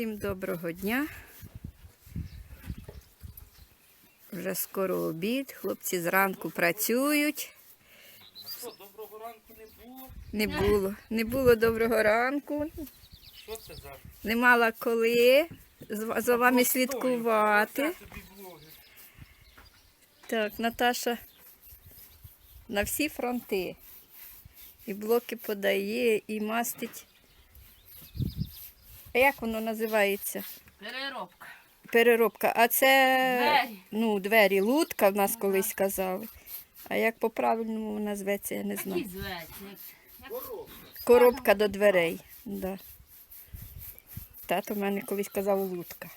Всім доброго дня. Вже скоро обід. Хлопці зранку працюють. Що, доброго ранку не було? Не було. Не було доброго ранку. Що це за? Не мала коли за вами слідкувати. Так, Наташа на всі фронти. І блоки подає, і мастить. А як воно називається? Переробка. Переробка. А це Двері. ну, двері лутка в нас колись казали. А як по-правильному вона зветься, я не Такі знаю. зветься. Коробка до дверей. Да. Тато в мене колись казав лутка.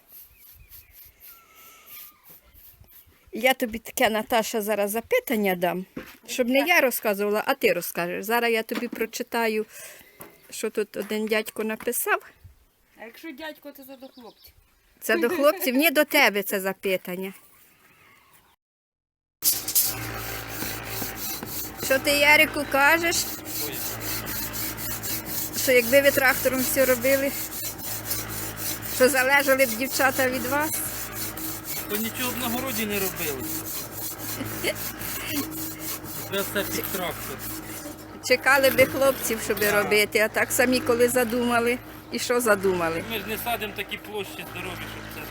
Я тобі таке, Наташа, зараз запитання дам, щоб не я розказувала, а ти розкажеш. Зараз я тобі прочитаю, що тут один дядько написав. А якщо дядько, то це до хлопців. Це до хлопців, ні до тебе це запитання. Що ти, Ярику, кажеш? Що якби ви трактором все робили, що залежали б дівчата від вас? то нічого б на городі не робили. Це все під трактор. Чекали би хлопців, щоб робити, а так самі коли задумали. І що задумали? Ми ж не садимо такі площі здорові, щоб це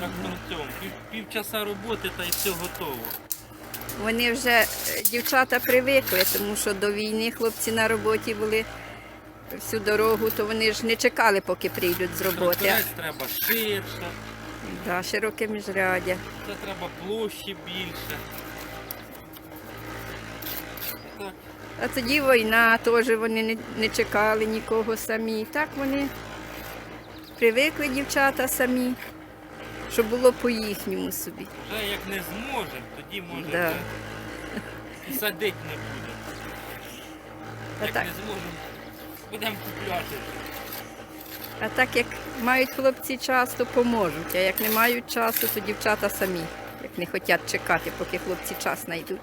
тракторцем. Пів, півчаса роботи та й все готово. Вони вже е, дівчата привикли, тому що до війни хлопці на роботі були всю дорогу, то вони ж не чекали, поки прийдуть з роботи. Тракторець треба ширше, Да, широке міжрядя. це треба площі більше. Так, А тоді війна теж вони не, не чекали нікого самі. Так вони привикли дівчата самі, щоб було по-їхньому собі. вже як не зможемо, тоді може Да. і садити не будемо. А Як так, не зможемо, будемо купляти. а так як мають хлопці час, то поможуть. А як не мають часу, то дівчата самі, як не хочуть чекати, поки хлопці час знайдуть.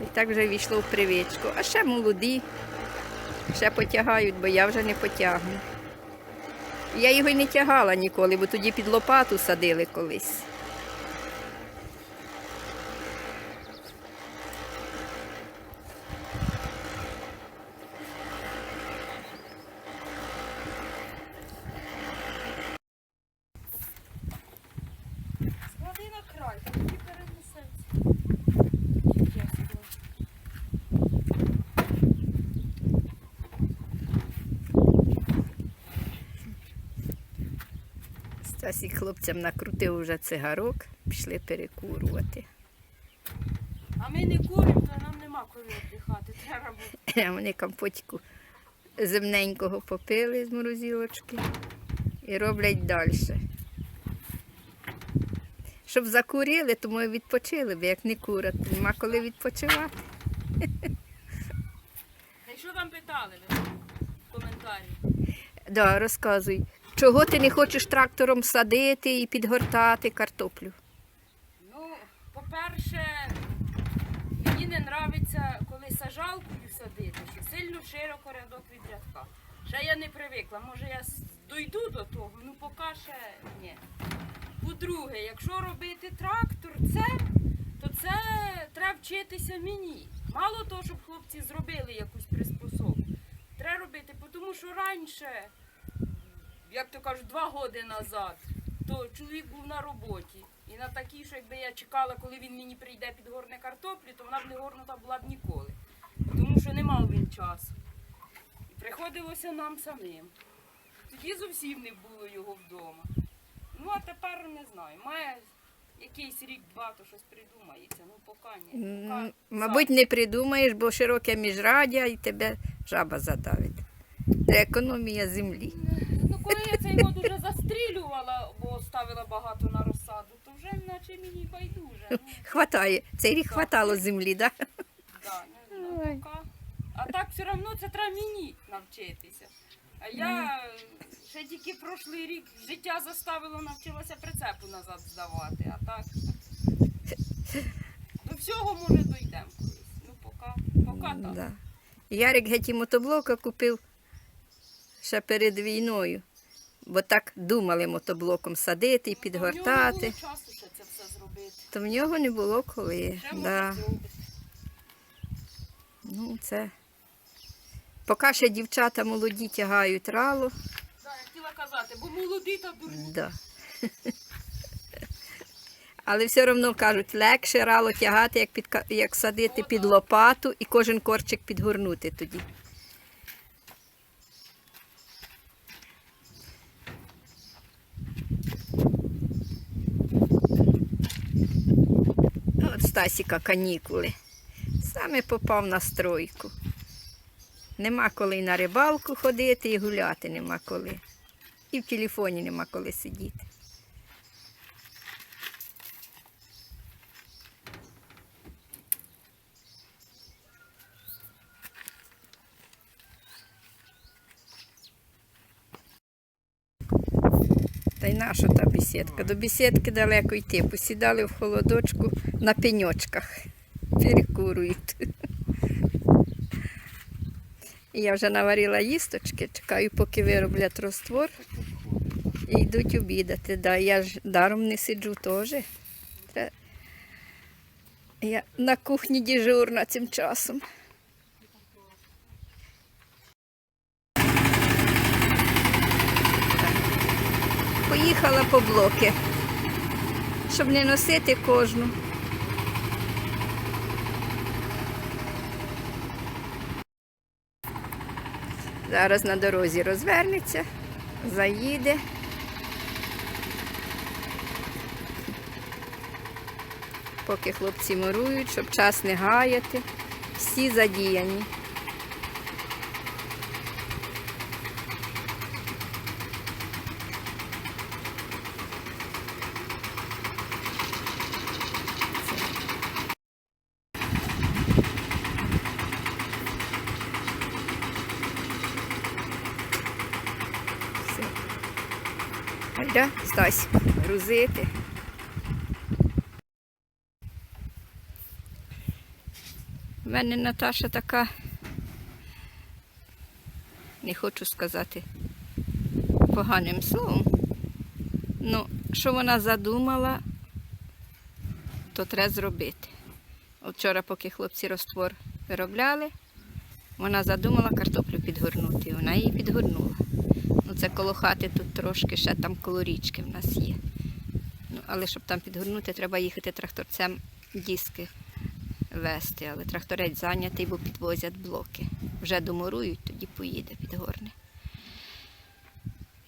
І так вже війшло в привичку. А ще молоді, ще потягають, бо я вже не потягну. Я його й не тягала ніколи, бо тоді під лопату садили колись. Склади край, тоді перенесеться. Стасік хлопцям накрутив уже цигарок, пішли перекурувати. А ми не куримо, то нам нема коли віддихати. Треба. А Вони компотику земненького попили з морозилочки і роблять далі. Щоб закурили, то ми відпочили б, як не курати. Нема коли відпочивати. Й що там питали в коментарі? Да, розказуй, чого ти не хочеш трактором садити і підгортати картоплю? Ну, по-перше, мені не подобається, коли сажалкою садити, що сильно широко рядок від рядка. Ще я не привикла. Може я дойду до того, ну поки ще ні. По-друге, якщо робити трактор, це, то це треба вчитися мені. Мало того, щоб хлопці зробили якусь приспособу. Треба робити, тому що раніше, як то кажуть, два роки назад, то чоловік був на роботі. І на такій, що якби я чекала, коли він мені прийде під горне картоплі, то вона б не горнута була б ніколи. Тому що не мав він часу. І приходилося нам самим. Тоді зовсім не було його вдома. Ну а тепер не знаю. Має якийсь рік-два, то щось придумається. Ну поки ні. М, Поки Мабуть, не придумаєш, бо широке міжрадя і тебе жаба задавить. Це економія землі. Ну, коли я цей год уже застрілювала, бо ставила багато на розсаду, то вже наче мені байдуже. Ну, Хватає. Цей рік Так. хватало землі, так? Да? да, не знаю, пока. А так все одно це треба мені навчитися. А я ще тільки прошлий рік життя заставило, навчилася прицепу назад здавати, а так. До всього може дійдемо колись. Ну, поки, поки так. Да. Ярик геть і мотоблока купив. ще перед війною. Бо так думали мотоблоком садити і підгортати. То в нього не було коли. Да. Ну, це. Поки ще дівчата молоді тягають рало, Да, я хотіла казати, бо молоді та дурні. да. Але все одно кажуть, легше рало тягати, як, під, як садити під лопату і кожен корчик підгорнути тоді. Стасіка канікули. Саме попав на стройку. Нема коли й на рибалку ходити, і гуляти нема коли. І в телефоні нема коли сидіти. Й наша та бесідка. До бесідки далеко йти. Посідали в холодочку на пеньочках. Перекурують. Я вже наварила їсточки, чекаю, поки вироблять роствор. І йдуть обідати. Да, я ж даром не сиджу теж. Я на кухні дежурна цим часом. Поїхала по блоки, щоб не носити кожну. Зараз на дорозі розвернеться, заїде. Поки хлопці мурують, щоб час не гаяти. Всі задіяні. Айда, Стась, грузити. У мене Наташа така, не хочу сказати поганим словом. Ну, що вона задумала, то треба зробити. От Вчора, поки хлопці роствор виробляли, вона задумала картоплю підгорнути. Вона її підгорнула. Це коло хати тут трошки, ще там коло річки в нас є. Ну, але щоб там підгорнути, треба їхати тракторцем диски вести. Але тракторець зайнятий, бо підвозять блоки. Вже домурують, тоді поїде підгорне.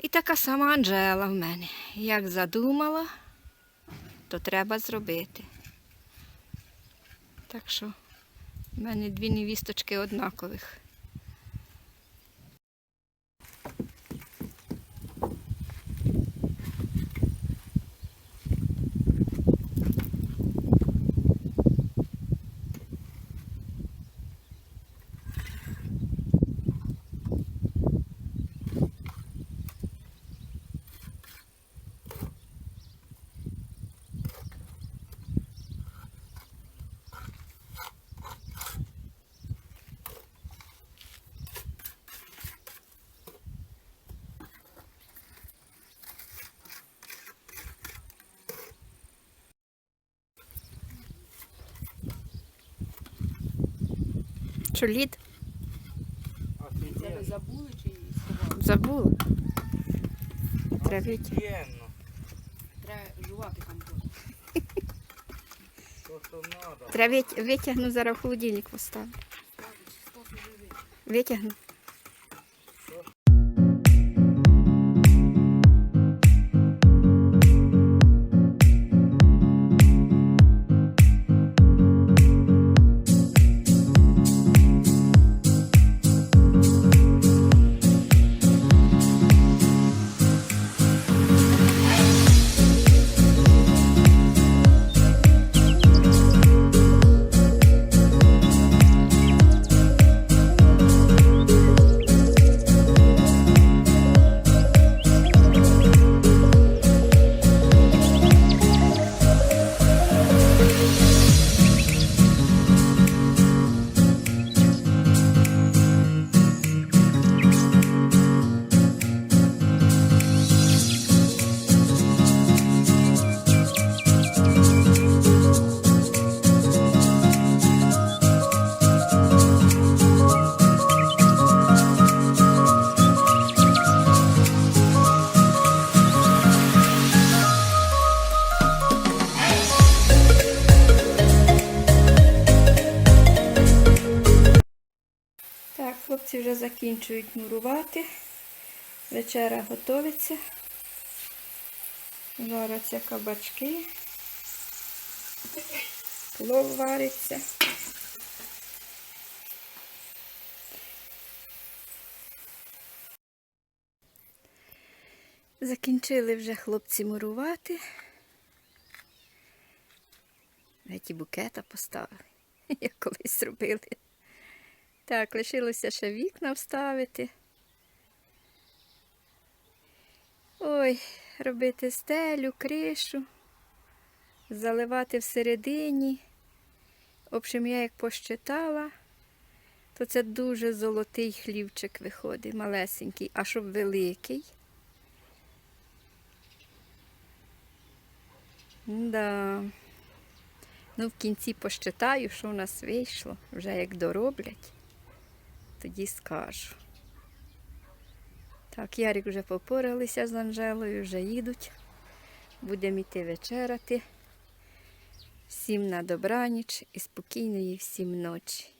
І така сама Анжела в мене. Як задумала, то треба зробити. Так що в мене дві невісточки однакових. Що лід? Це забули чи сховали? Забула. Треба Треба жувати компот. Треба витягну зараз в холодильник поставлю. Витягну. Хлопці вже закінчують мурувати. Вечеря готовиться. Жаряться кабачки. Плов вариться. Закінчили вже хлопці мурувати. Навіть і букета поставили, як колись робили. Так, лишилося ще вікна вставити. Ой, робити стелю, кришу, заливати всередині. В общем, я як посчитала, то це дуже золотий хлівчик виходить, малесенький, а щоб великий. Да. Ну, в кінці посчитаю, що у нас вийшло, вже як дороблять, тоді скажу. Так, Ярик вже попоралися з Анжелою, вже їдуть. Будемо йти вечеряти. Всім на добраніч і спокійної всім ночі.